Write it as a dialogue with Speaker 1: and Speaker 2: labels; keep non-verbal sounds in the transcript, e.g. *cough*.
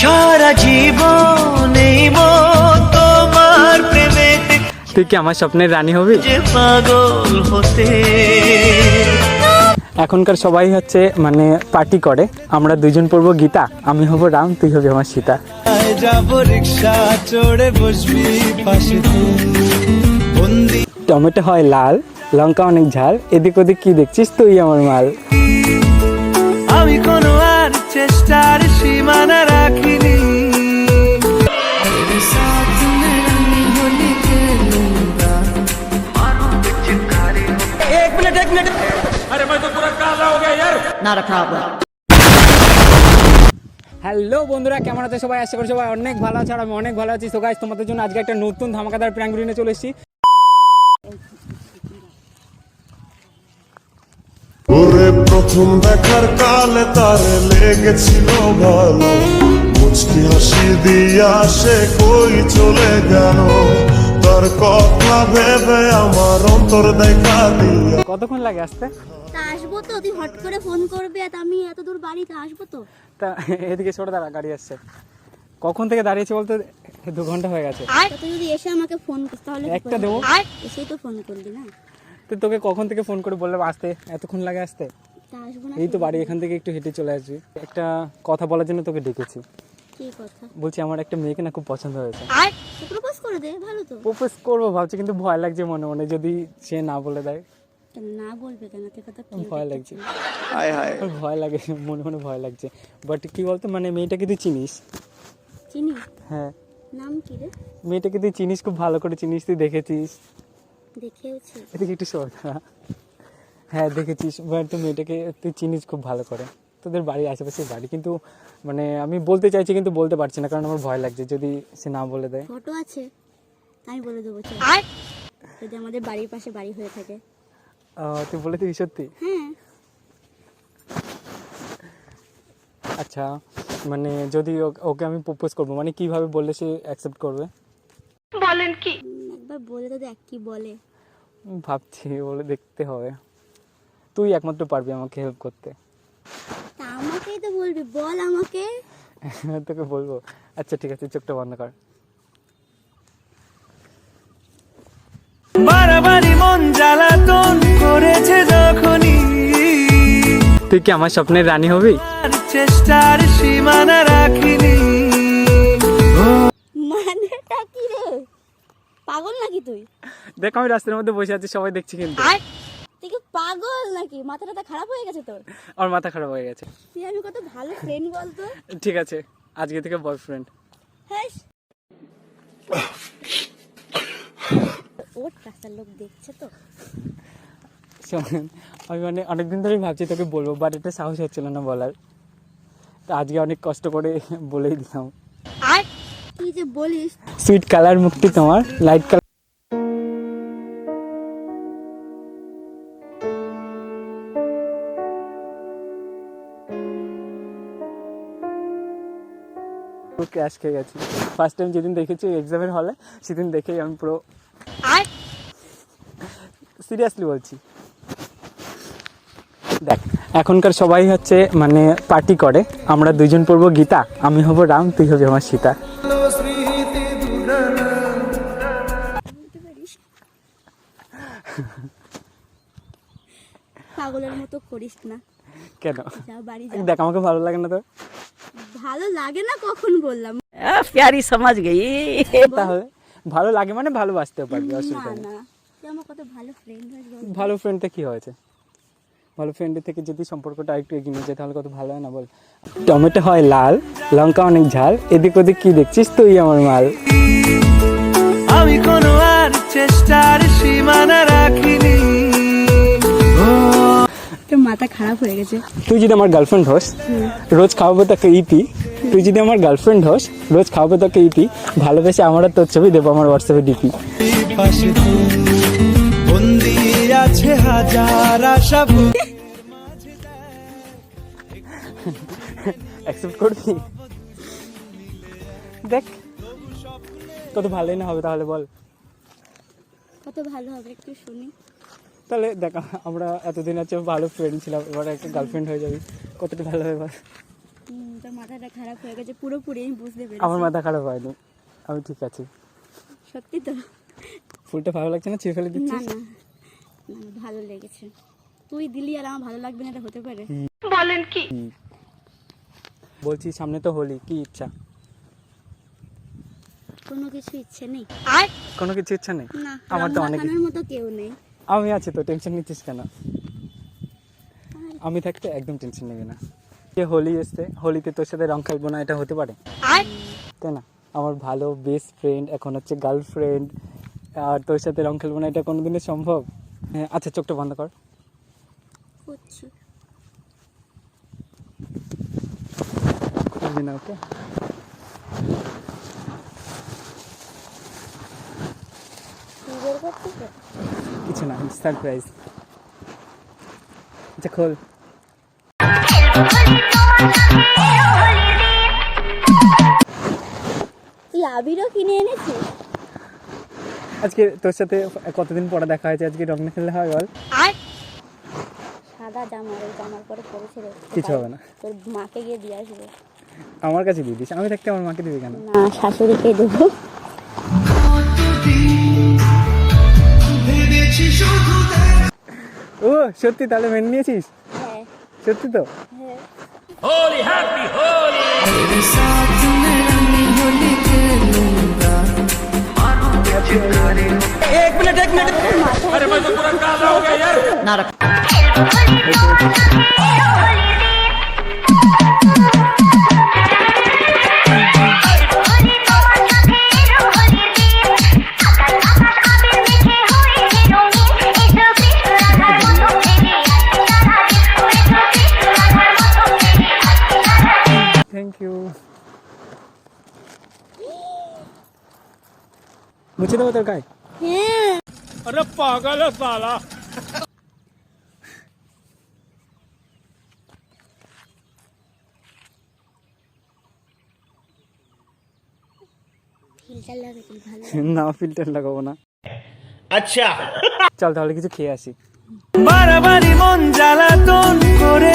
Speaker 1: সারা জীবন এই তোমার
Speaker 2: তুই কি আমার স্বপ্নের রানী হবি?
Speaker 1: পাগল হতে।
Speaker 2: এখনকার সবাই হচ্ছে মানে পার্টি করে। আমরা দুজন পড়ব গীতা আমি হব রাম তুই হবি আমার সীতা।
Speaker 1: যাব রিক্সা চড়ে বসবি পাশে
Speaker 2: টমেটো হয় লাল লঙ্কা অনেক ঝাল এদিক ওদিক কি দেখছিস তুই আমার মাল?
Speaker 1: আমি কোনো আর চেষ্টার
Speaker 3: Not a problem.
Speaker 2: হ্যালো বন্ধুরা কেমন আছে সবাই? আশা করি সবাই অনেক ভালো আছে আর আমি অনেক ভালো আছি। তো গাইজ তোমাদের জন্য আজকে একটা নতুন ধামাকাদার প্র্যাঙ্ক নিয়ে চলে এসেছি।
Speaker 4: ওরে প্রথম দেখার কালে তার লেগেছিল ভালো। মুচকি হাসি দিয়া সে কই চলে গেল? তার কথা ভেবে আমার অন্তর দেখা দিয়া।
Speaker 2: কতক্ষণ লাগে আসতে?
Speaker 5: তা আসব তো তুই হট করে ফোন করবি আর আমি এত দূর বাড়িতে আসব তো।
Speaker 2: তা এদিকে ছোট দাঁড়া গাড়ি আসছে। কখন থেকে দাঁড়িয়েছে বলতে দু ঘণ্টা হয়ে গেছে।
Speaker 5: তা তুই যদি এসে আমাকে ফোন করিস তাহলে কি
Speaker 2: একটা
Speaker 5: করবি?
Speaker 2: দেবো।
Speaker 5: এসেই তো ফোন করলি না।
Speaker 2: তো তোকে কখন থেকে ফোন করে বললাম আসতে? এতক্ষণ লাগে আসতে?
Speaker 5: তা আসব না
Speaker 2: এই তো বাড়ি এখান থেকে একটু হেঁটে চলে আসবি। একটা কথা বলার জন্য তোকে ডেকেছি।
Speaker 5: কি কথা?
Speaker 2: বলছি আমার একটা মেয়েকে না খুব পছন্দ হয়েছে।
Speaker 5: প্রপোজ করে দে ভালো তো।
Speaker 2: প্রপোজ করব ভাবছি কিন্তু ভয় লাগছে মনে মনে যদি সে না বলে দেয়।
Speaker 5: না বলবে কেন? তুই কথা
Speaker 2: ভয় লাগছে। আমার ভয় লাগে মনে মনে ভয় লাগছে। বাট কি বলতো মানে মেয়েটাকে তুই চিনিস?
Speaker 5: চিনি
Speaker 2: হ্যাঁ।
Speaker 5: নাম কি রে?
Speaker 2: মেয়েটাকে তুই চিনিস খুব ভালো করে চিনিস তুই দেখেছিস?
Speaker 5: দেখেওছি।
Speaker 2: এদিকে একটু শোন। হ্যাঁ দেখেছিস বাট তুই মেয়েটাকে তুই চিনিস খুব ভালো করে। তোদের বাড়ির আশেপাশে বাড়ি কিন্তু মানে আমি বলতে চাইছি কিন্তু বলতে পারছি না কারণ আমার ভয় লাগছে যদি সে না বলে দেয়।
Speaker 5: ফটো আছে? আমি বলে দেবো। যদি আমাদের বাড়ির পাশে বাড়ি হয়ে থাকে।
Speaker 2: তুই বলে দিবি সত্যি?
Speaker 5: হ্যাঁ।
Speaker 2: আচ্ছা মানে যদি ও- ওকে আমি প্রপোজ করব মানে কীভাবে বললে সে অ্যাকসেপ্ট করবে?
Speaker 5: উম, একবার বলে তো দেখ কি বলে।
Speaker 2: ভাবছি বলে দেখতে হবে। তুই একমাত্র পারবি আমাকে হেল্প করতে।
Speaker 5: আমাকেই তো বলবি বল আমাকে। *laughs*
Speaker 2: তোকে বলব। আচ্ছা ঠিক আছে চোখটা বন্ধ কর।
Speaker 1: জ্বালাতন করেছে যখনই।
Speaker 2: তুই কি আমার স্বপ্নের রানী হবি?
Speaker 1: আর চেষ্টার সীমানা রাখিনি।
Speaker 5: মানেটা কি রে? পাগল নাকি তুই?
Speaker 2: দেখ আমি রাস্তার মধ্যে বসে আছি সবাই দেখছি কিন্তু।
Speaker 5: তুই কি পাগল নাকি? মাথা টাথা খারাপ হয়ে গেছে তোর?
Speaker 2: আমার মাথা খারাপ হয়ে গেছে।
Speaker 5: তুই আমি কত ভালো ফ্রেন্ড বলতো?
Speaker 2: ঠিক আছে আজকে থেকে বয়ফ্রেন্ড
Speaker 5: হ্যাঁ ওর রাস্তার লোক দেখছে তো।
Speaker 2: শোন আমি মানে অনেকদিন ধরেই ভাবছি তোকে বলব বাট এটা সাহস হচ্ছিল না বলার। তো আজকে অনেক কষ্ট করে বলেই দিলাম।
Speaker 5: আর তুই যে বলিস?
Speaker 2: সুইট কালার মুক্তি তোমার লাইট কালার ক্র্যাশ খেয়ে গেছি। ফার্স্ট টাইম যেদিন দেখেছি এক্সামের হলে সেদিন দেখেই আমি পুরো সিরিয়াসলি বলছি। দেখ এখনকার সবাই হচ্ছে মানে পার্টি করে। আমরা দুজন পড়ব গীতা আমি হব রাম তুই হবি আমার সীতা।
Speaker 5: পাগলের মতো করিস না।
Speaker 2: কেন? দেখ আমাকে ভালো লাগে না তো।
Speaker 5: ভালো লাগে না কখন বললাম।
Speaker 3: প্যারি সমাজ গেই।
Speaker 2: তাহলে? ভালো লাগে মানে ভালোবাসতে পারবি অসুবিধা নেই।
Speaker 5: ভালো
Speaker 2: ফ্রেন্ডটা কি হয়েছে? ভালো ফ্রেন্ডের থেকে যদি সম্পর্কটা একটু এগিয়ে নিয়ে যায় তাহলে কত ভালো হয় না বল? টমেটো হয় লাল লঙ্কা অনেক ঝাল এদিক ওদিক কি দেখছিস তুই আমার মাল?
Speaker 1: আমি কোনো আর চেষ্টার সীমানা রাখিনি।
Speaker 5: তোর মাথা খারাপ হয়ে গেছে।
Speaker 2: তুই যদি আমার গার্লফ্রেন্ড হোস রোজ খাওয়াবো তোকে ইপি তুই যদি আমার গার্লফ্রেন্ড হোস রোজ খাওয়াবো তোকে ইপি ভালোবেসে আমারও তোর ছবি দেবো আমার হোয়াটসঅ্যাপে ডিপি
Speaker 1: বন্দি আছে হাজার আশা
Speaker 2: অ্যাকসেপ্ট করবি? দেখ কত ভালোই না হবে তাহলে বল।
Speaker 5: কত ভালো হবে একটু শুনি।
Speaker 2: তাহলে দেখ আমরা এতদিন আছে ভালো ফ্রেন্ড ছিলাম এবার একটা গার্লফ্রেন্ড হয়ে যাবি। কতটা ভালো হবে
Speaker 5: হুম, তোর মাথাটা খারাপ হয়ে গেছে পুরোপুরি আমি বুঝতে পেরেছি।
Speaker 2: আমার মাথা খারাপ হয়নি। আমি ঠিক আছি।
Speaker 5: সত্যি তো?
Speaker 2: ফুলটা ভালো লাগছে না? ছিঁড়ে ফেলে
Speaker 5: না
Speaker 2: দিচ্ছিস?
Speaker 5: না। না, ভালো লেগেছে। তুই দিলি আর আমার ভালো লাগবে না এটা হতে পারে।
Speaker 2: বলছি সামনে তো হোলি কি ইচ্ছা?
Speaker 5: কোনো কিছু ইচ্ছে নেই।
Speaker 2: কোনো কিছু ইচ্ছা নেই?
Speaker 5: না
Speaker 2: আমার তো অনেক
Speaker 5: মতো কেউ নেই।
Speaker 2: আমি আছি তো টেনশন নিচ্ছিস কেন? আমি থাকতে একদম টেনশন নেবে না। যে হোলি এসছে। হোলিতে তোর সাথে রং খেলব না এটা হতে পারে। তাই না? আমার ভালো বেস্ট ফ্রেন্ড এখন হচ্ছে গার্লফ্রেন্ড আর তোর সাথে রং খেলব না এটা কোনোদিনই সম্ভব? হ্যাঁ আচ্ছা চোখটা বন্ধ কর। না ওকে? কিছু না সারপ্রাইজ আচ্ছা খোল।
Speaker 5: তুই আবিরও কিনে এনেছিস
Speaker 2: আজকে তোর সাথে কতদিন পরে দেখা হয়েছে? আজকে রং না খেললে হয় বল।
Speaker 5: সাদা জামা ওই জামার পরে পরেছিল
Speaker 2: কিছু হবে না।
Speaker 5: তোর মাকে গিয়ে দিয়ে আসবে।
Speaker 2: আমার কাছে দিয়ে দিস। আমি থাকতে আমার মাকে দিবি কেন?
Speaker 5: না শাশুড়িকে দেবো।
Speaker 2: ও সত্যি তাহলে মেনে নিয়েছিস? সত্যি তো
Speaker 5: হ্যাঁ
Speaker 3: ना रखा
Speaker 2: মুছে দেবো তোর গায়ে
Speaker 5: হ্যাঁ
Speaker 2: আরে পাগল সালা
Speaker 5: ফিল্টার লাগাতে ভালো
Speaker 2: না ফিল্টার লাগাবো না আচ্ছা চল তাহলে কিছু খেয়ে আসি।
Speaker 1: বাড়াবাড়ি মন জ্বালাতন করে